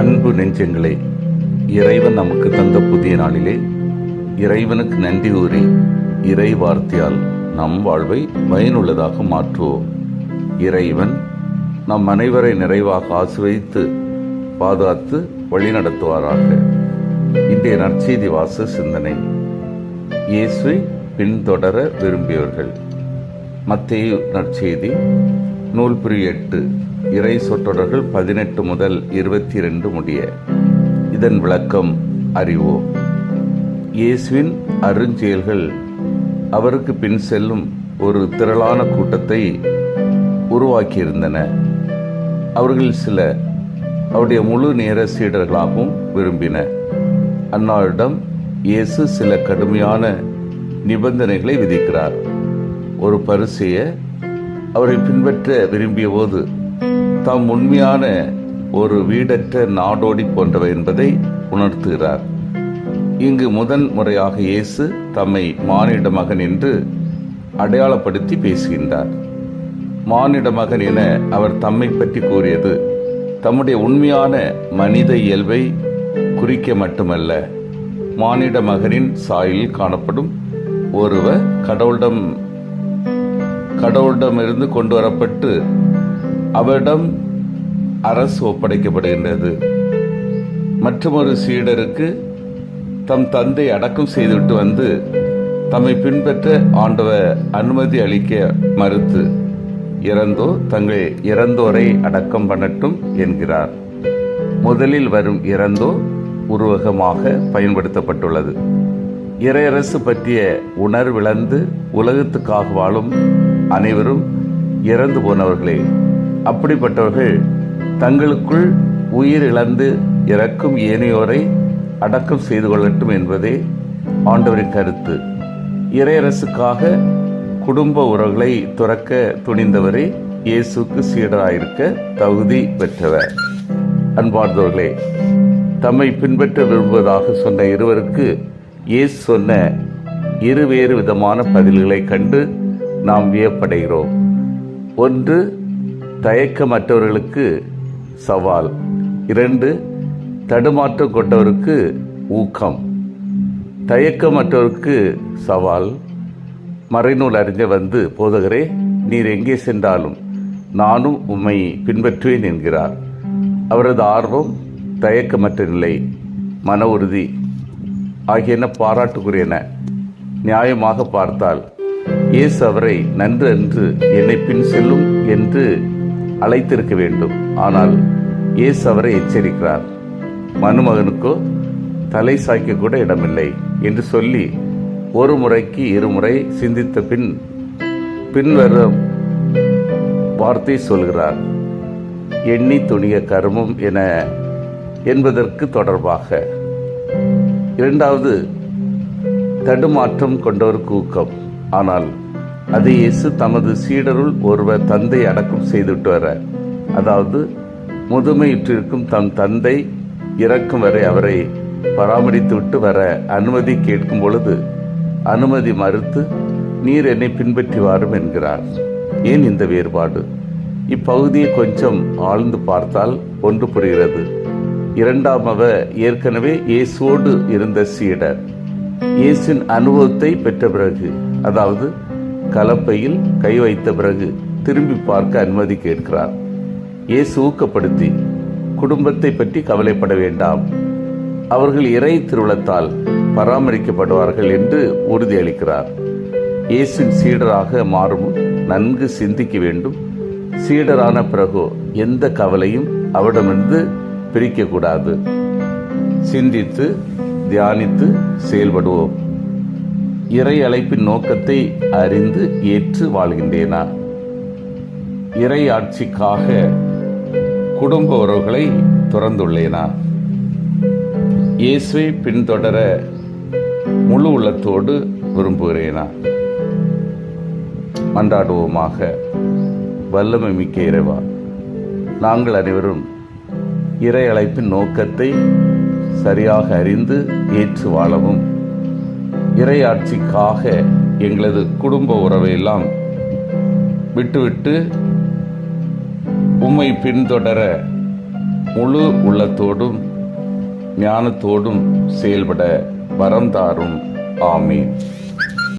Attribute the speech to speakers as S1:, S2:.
S1: அன்பு நெஞ்சங்களே இறைவன் நமக்கு தந்த புதிய நாளிலே இறைவனுக்கு நன்றி கூறி இறை வார்த்தையால் நம் வாழ்வை பயனுள்ளதாக மாற்றுவோம். இறைவன் நம் அனைவரை நிறைவாக ஆசிர்வதித்து பாதுகாத்து வழிநடத்துவாராக. இன்றைய நற்செய்தி வாச சிந்தனை. இயேசுவை பின்தொடர விரும்பியவர்கள். மத்திய நற்செய்தி நூல் பிரி எட்டு இறை சொற்றொடர்கள் பதினெட்டு முதல் இருபத்தி ரெண்டு முடிய. இதன் விளக்கம் அறிவோம். இயேசுவின் அருஞ்செயல்கள் அவருக்கு பின் செல்லும் ஒரு திரளான கூட்டத்தை உருவாக்கியிருந்தன. அவர்கள் சில அவருடைய முழு நேர சீடர்களாகவும் விரும்பின. அன்னாரிடம் இயேசு சில கடுமையான நிபந்தனைகளை விதிக்கிறார். ஒரு பரிசைய அவரை பின்பற்ற விரும்பிய போது தாம் உண்மையான ஒரு வீடற்ற நாடோடி போன்றவை என்பதை உணர்த்துகிறார். இங்கு முதன் முறையாக இயேசு தம்மை மானிட மகன் என்று அடையாளப்படுத்தி பேசுகின்றார். மானிட மகன் என அவர் தம்மை பற்றி கூறியது தம்முடைய உண்மையான மனித இயல்பை குறிக்க மட்டுமல்ல மானிட மகனின் சாயலில் காணப்படும் ஒருவர் கடவுளிடம் கடவுளிடமிருந்து கொண்டு வரப்பட்டு அவரிடம் அரசு ஒப்படைக்கப்படுகின்றது. மற்றொரு சீடருக்கு தம் தந்தை அடக்கம் செய்துவிட்டு வந்து தம்மை பின்பற்ற ஆண்டவர் அனுமதி அளிக்க மறுத்து இறந்தோ தங்கள் இறந்தோரை அடக்கம் பண்ணட்டும் என்கிறார். முதலில் வரும் இறந்தோ உருவகமாக பயன்படுத்தப்பட்டுள்ளது. இறையரசு பற்றிய உணர்விழந்து உலகத்துக்காக வாழும் அனைவரும் இறந்து போனவர்களே அப்படிப்பட்டவர்கள் தங்களுக்குள் உயிர் இழந்து இறக்கும் ஏனையோரை அடக்கம் செய்து கொள்ளட்டும் என்பதே ஆண்டவரின் கருத்து. இறையரசுக்காக குடும்ப உறவுகளை துறக்க துணிந்தவரே இயேசுக்கு சீடராயிருக்க தகுதி பெற்றவர். அன்பார்ந்தவர்களே தம்மை பின்பற்ற விரும்புவதாக சொன்ன இருவருக்கு இயேசு சொன்ன இருவேறு விதமான பதில்களை கண்டு நாம் வியப்படைகிறோம். ஒன்று தயக்கமற்றவர்களுக்கு சவால். இரண்டு தடுமாற்றம் கொண்டவருக்கு ஊக்கம். தயக்கமற்றவருக்கு சவால். மறைநூல் அறிஞர் வந்து போதகரே நீர் எங்கே சென்றாலும் நானும் உம்மை பின்பற்றுவேன் என்கிறார். அவரது ஆர்வம் தயக்கமற்ற நிலை மன உறுதி ஆகியன பாராட்டுக்குரியன. நியாயமாக பார்த்தால் இயேசு அவரை நன்று என்று என்னை பின் செல்லும் என்று அழைத்திருக்க வேண்டும். ஆனால் இயேசு அவரை எச்சரிக்கிறார். மனுமகனுக்கோ தலை சாய்க்க கூட இடமில்லை என்று சொல்லி ஒரு முறைக்கு இருமுறை சிந்தித்த பின் பின்வரும் வார்த்தை சொல்கிறார். எண்ணி துணிய கருமம் என என்பதற்கு தொடர்பாக. இரண்டாவது தடுமாற்றம் கொண்டவருக்கு ஊக்கம் ஆனால் அது இயேசு தமது சீடருள் ஒருவர் தந்தை அடக்கம் செய்துவிட்டு வர அதாவது முதுமையுற்றிருக்கும் தம் தந்தை இறக்கும் வரை அவரை பராமரித்துவிட்டு வர அனுமதி கேட்கும் பொழுது அனுமதி மறுத்து நீர் என்னை பின்பற்றி வாரும் என்கிறார். ஏன் இந்த வேறுபாடு? இப்பகுதியை கொஞ்சம் ஆழ்ந்து பார்த்தால் ஒன்று புரிகிறது. இரண்டாம் அவ ஏற்கனவே இயேசுவோடு இருந்த சீடர். இயேசின் அனுபவத்தை பெற்ற பிறகு அதாவது கலப்பையில் கை வைத்த பிறகு திரும்பி பார்க்க அனுமதி கேட்கிறார். இயேசு ஊக்கப்படுத்தி குடும்பத்தை பற்றி கவலைப்பட வேண்டாம். அவர்கள் இறை திருவிழத்தால் பராமரிக்கப்படுவார்கள் என்று உறுதியளிக்கிறார். இயேசின் சீடராக மாறும் நன்கு சிந்திக்க வேண்டும். சீடரான பிறகு எந்த கவலையும் அவரிடமிருந்து பிரிக்கக்கூடாது. சிந்தித்து தியானித்து செயல்படுவோம். இறை அழைப்பின் நோக்கத்தை அறிந்து ஏற்று வாழ்கின்றேனா? இறை ஆட்சிக்காக குடும்ப உறவுகளை துறந்துள்ளேனா? இயேசுவை பின்தொடர முழு உள்ளத்தோடு விரும்புகிறேனா? மன்றாடுவோமாக வல்லமை மிக்க இறைவா நாங்கள் அனைவரும் இறை அழைப்பின் நோக்கத்தை சரியாக அறிந்து ஏற்று வாழவும் இறையாட்சிக்காக எங்களது குடும்ப உறவையெல்லாம் விட்டுவிட்டு உம்மை பின்தொடர முழு உள்ளத்தோடும் ஞானத்தோடும் செயல்பட வரம் தாரும். ஆமீன்.